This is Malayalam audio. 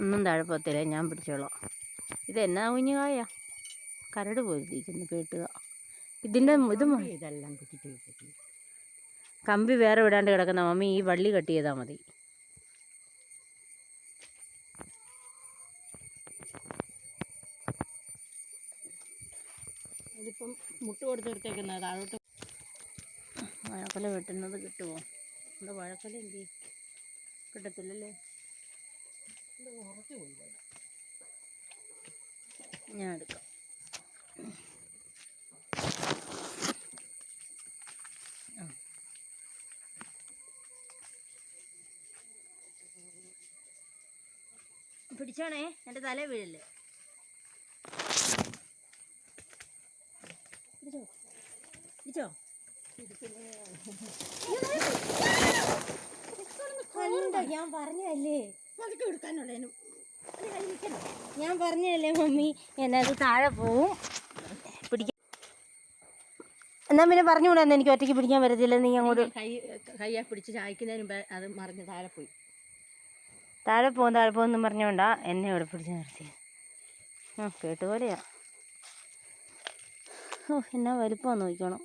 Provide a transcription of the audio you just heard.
ഒന്നും താഴെ പോകത്തില്ല ഞാൻ പിടിച്ചോളാം. ഇത് എന്നാ കുഞ്ഞു കായ? കരട് പോയിരിക്കുന്നു കേട്ടുക ഇതിന്റെ ഇത് ഇതെല്ലാം കമ്പി വേറെ വിടാണ്ട് കിടക്കുന്ന മമ്മി ഈ വള്ളി കട്ട് ചെയ്താൽ മതി. ഇതിപ്പം മുട്ട് കൊടുത്തെടുത്തേക്കുന്ന താഴോട്ട്. വഴക്കല വെട്ടുന്നത് കിട്ടുമോ നമ്മുടെ വഴക്കല എന്ത്? കിട്ടത്തില്ലല്ലേ? ഇത് ഉറച്ചു പോയി. ഞാൻ എടുക്കാം. പിടിച്ചോണേ എന്റെ തല വീഴല്ലേ? പിടിച്ചോ? പിടിച്ചോ? കണ്ടോ ഞാൻ പറഞ്ഞതല്ലേ? പതുക്കെ എടുക്കാനുള്ളതിനും ഞാൻ പറഞ്ഞല്ലേ മമ്മി? എന്നത് താഴെ പോവും. പിടിക്കാൻ എന്നാ പിന്നെ പറഞ്ഞുകൂടാന്ന് എനിക്ക് ഒറ്റയ്ക്ക് പിടിക്കാൻ വരത്തില്ല നീ അങ്ങോട്ട് കൈ കയ്യാ പിടിച്ച് ചായ്ക്കുന്നതിന് മുമ്പേ അത് മറിഞ്ഞ് താഴെ പോയി. താഴെ പോകും താഴെ പോകുമെന്നും പറഞ്ഞുകൊണ്ടാ എന്നെ ഇവിടെ പിടിച്ച് നിർത്തിയത് ആ കേട്ടുപോലെയാ ഓ എന്നാ വലുപ്പം നോക്കണം